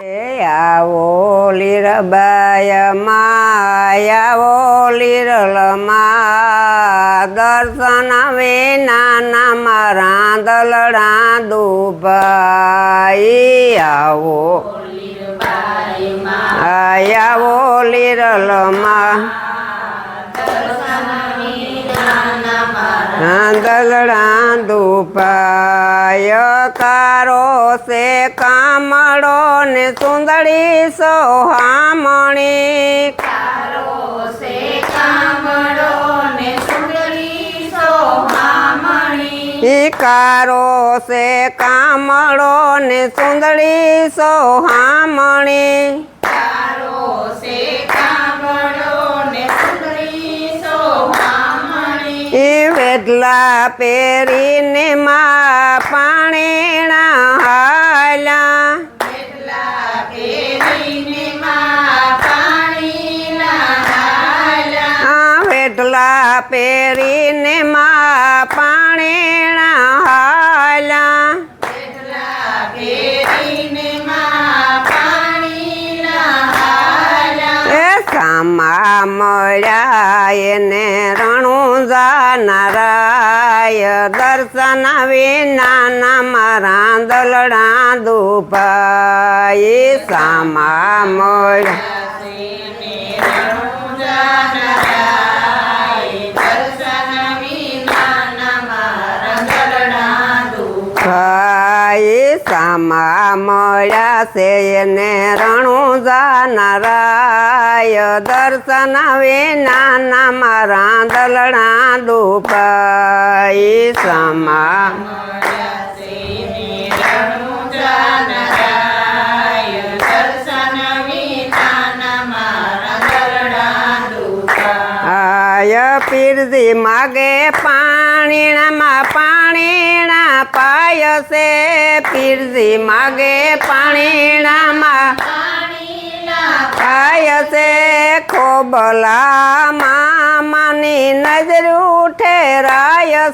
આવો લીરબાય માયાવો લીરલમાં દર્શન વિના મારા દલડા દુભાઈ આવો આયાવો લીરલમાં દલડા દુપાય કારો છે કામડો ને સુંદરી સોહામણી. કારો છે કામળો ને સુંદરી સોહામણી. વેટલા પહેરીને મા પાણીના હાલ્યા. આ વેટલા પહેરીને મા પાણીના હાલા સામા મળ્યા એને રણું જાનારાય દર્શન વિના મારા દલડા દુભાઈ સામા મળ્યા ભાઈ સામા મળ્યા છે એને રણું જાનારાય. દર્શન વિના મારા દલણા દુભાઈ સામા પીરજી માગે પાણીણામાં પાણીણા પાય છે પીરજી માગે પાણીણામાં. પાય છે ખોબલા મામાની નજર ઉઠે રાય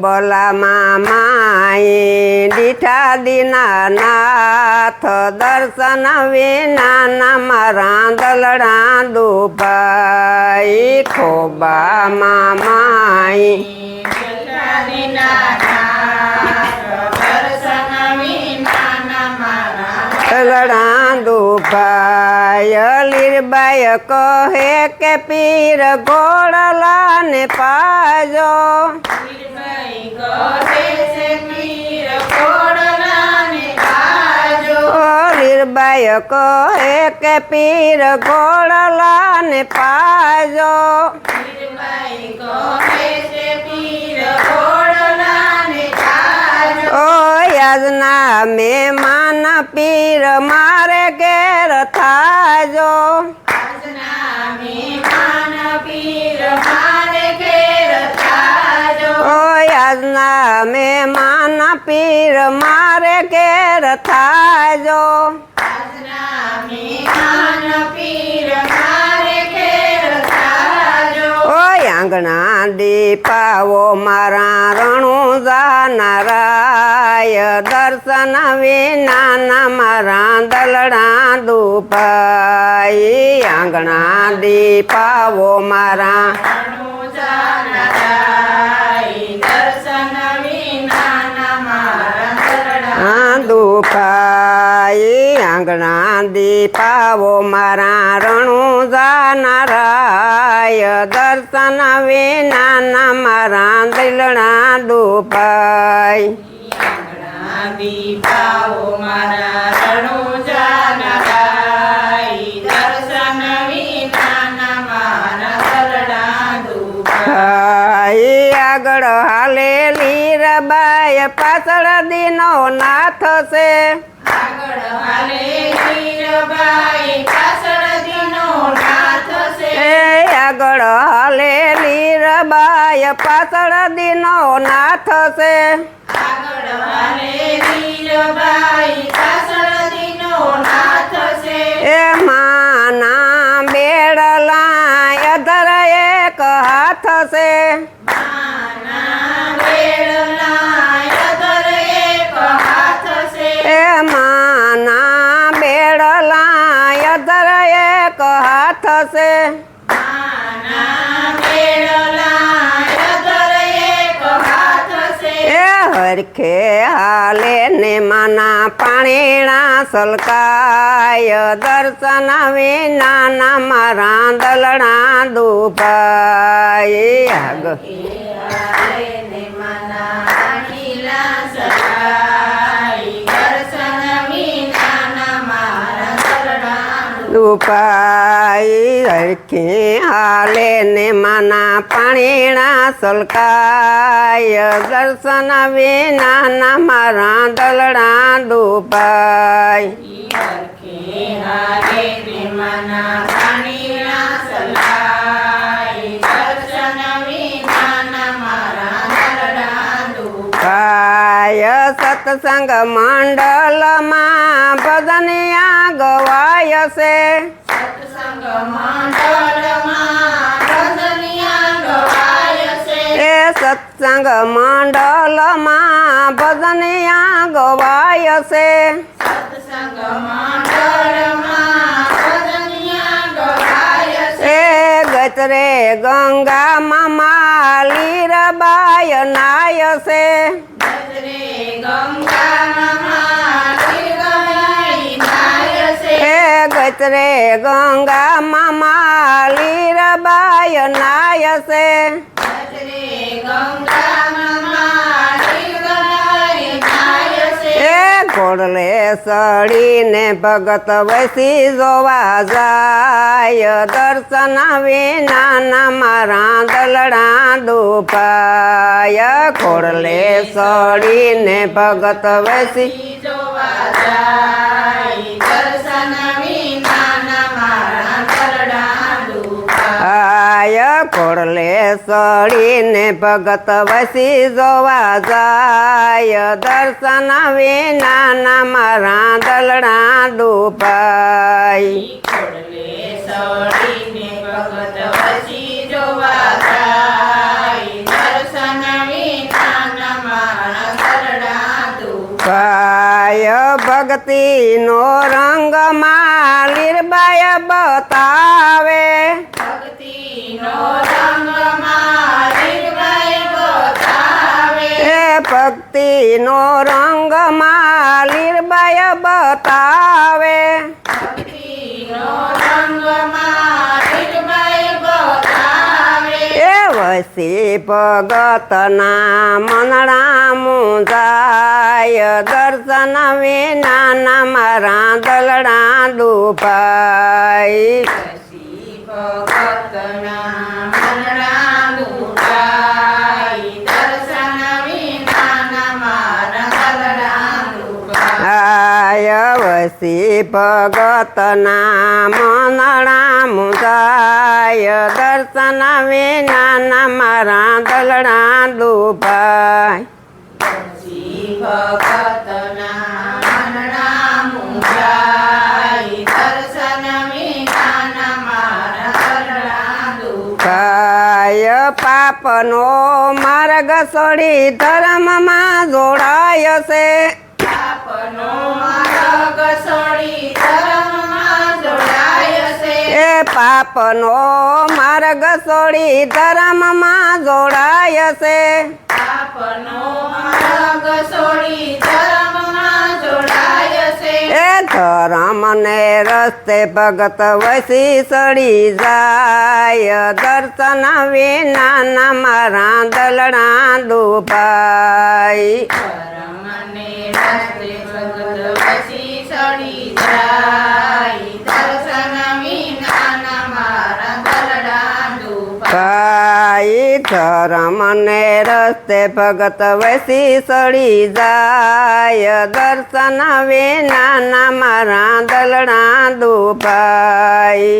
ખોબલા મામાઈ દીઠા દીના નાથ દર્શન વિના મારા દલડા દુભાઈ ખોબા મામાઈ દલડા દુભાઈ લીરબાઈ કહે કે પીર ગોળલા ને પાજો. લીરબાઈ કહે કે પીર ગોળલા ને પાજો. ઓ યાજના મહેમાન પીર મારે ઘેર થાજો. મારે કેર થાજો ઓ આંગણા દીપાવો મારા રણું જાનારાય દર્શન વિના મારા દલડા દુપાઈ આંગણા દીપાવો મારા દીપાવો મારા રણું જાનારાય. દર્શન વિના દિલણા દીપાઓ મારા દલડા દુભા આગળ હાલેલી રબાય. પાછળ દીનો નાથ છે. આગળ હાલે હીરબાઈ પાછળ દીનો ના થશે પાછળ દીનો નાથ છે. એ માના બેડલા અધર એક હાથ છે. થશે. હાથ છે એ હરખે હાલે ને માના પાણીણા સલકાય દર્શન વિના ના મારા દલણા દુભાઈ આગ હાલે ને મના નીલા સરાઈ દર્શન વિના મારા શરણાનું દુપાઈ હરખે હાલે ને માના પાણીણા સલકાય. દર્શન વિના ના મારા દલણા દુપાઈ સત્સંગ મંડળમાં ભજનિયા ગવાય. છે એ સત્સંગ મંડળમાં ભજનિયા ગવાય છે. ગતરે ગંગા માલી રબાય નાય છે. ગજરે ગતરે ગંગા માલી રબાય નાય છે ઘોડલે સડીને ભગત વસી જોવા જાય. દર્શન વિના ના મારા દલડા દુપાય ઘોડલે સડીને ભગત વસી. જોવા જાય દર્શન દુપા આય સળીને ભગત વસી જોવા જાય. દર્શન વિના ના મારા દલણા દુપાય ભક્તિ નો રંગ વસી જોવા જાય ભક્તિનો રંગ લીરબાય બતાવે. એ વસી ભગતના મનડા મુંજાય દર્શન વિના મારા દલડા દુભાઈ શશી ભગતના મનડા દુભાઈ દર્શન વિના મારા દલડા દુભાઈ આય વસી ભગતના મનડા જાય. દર્શન વિના ના મારા દલણા દુભાઈ ભગત નામ દર્શન વિના મારા દલડા દુભાઈ પાપનો માર્ગ છોડી ધર્મમાં જોડાય છે. આપનો માર્ગ છોડી ધર્મમાં જોડાય છે એ પાપનો માર્ગ છોડી ધર્મમાં જોડાય છે. આપનો માર્ગ છોડી ધર્મમાં જોડાય છે. એ ધર્મને રસ્તે ભગત વસી સડી જાય. દર્શન વિના ના મારા દલણા દુભાઈ. ધર્મને રસ્તે ભગત વસી સડી જાય. દર્શન વિના મારા દલડા દુભા ધરમ ને રસ્તે ભગત વસી સડી જાય. દર્શન વિના ના મારા દલણા દુભાઈ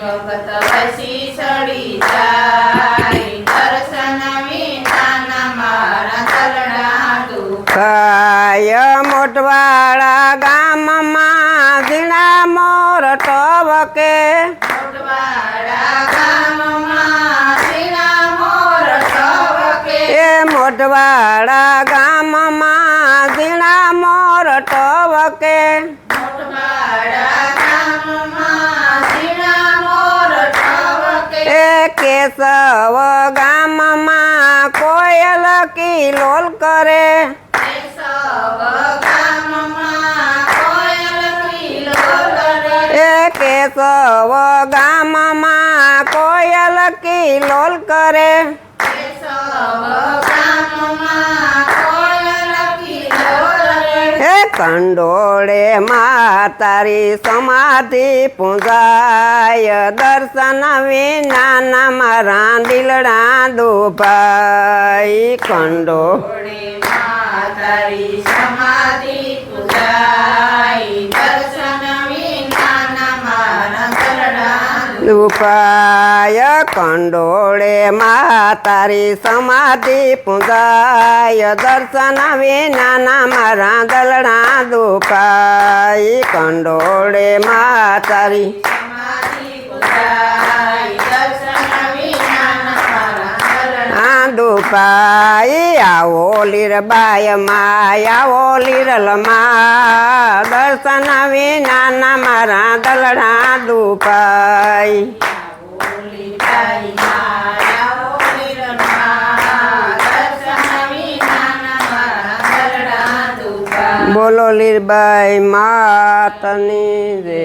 ભગત વસી સડી જાય. દર્શન વિના મારા મોટવાળા ગામમાં ઝીણા મોર ટવકે. કેશવ ગામમાં કોયલ કિલોલ કરે કેશવ ગામમાં કોયલ કિલોલ કરે. કંડોળે માં તારી સમાધિ પૂજાય દર્શન વિના ના મારા દિલડા દુભાઈ કંડો તારી સમાધિ પૂજાઈ. દર્શન વિનાના મારા ગરડા દુપાય કંડોળે મા તારી સમાધિ પૂજાય. દર્શન વિના મારા દલણા દુપાઈ કંડોળે મા તારી સમાધિ પૂજાઈ. દર્શન વિનાના મારા દુપાઈ આવો લીરબાય માય, આવો લીરલમાં દર્શન વિના ના મારા દલડા ડૂપાઈ. બોલો લીરબાઈ માતની રે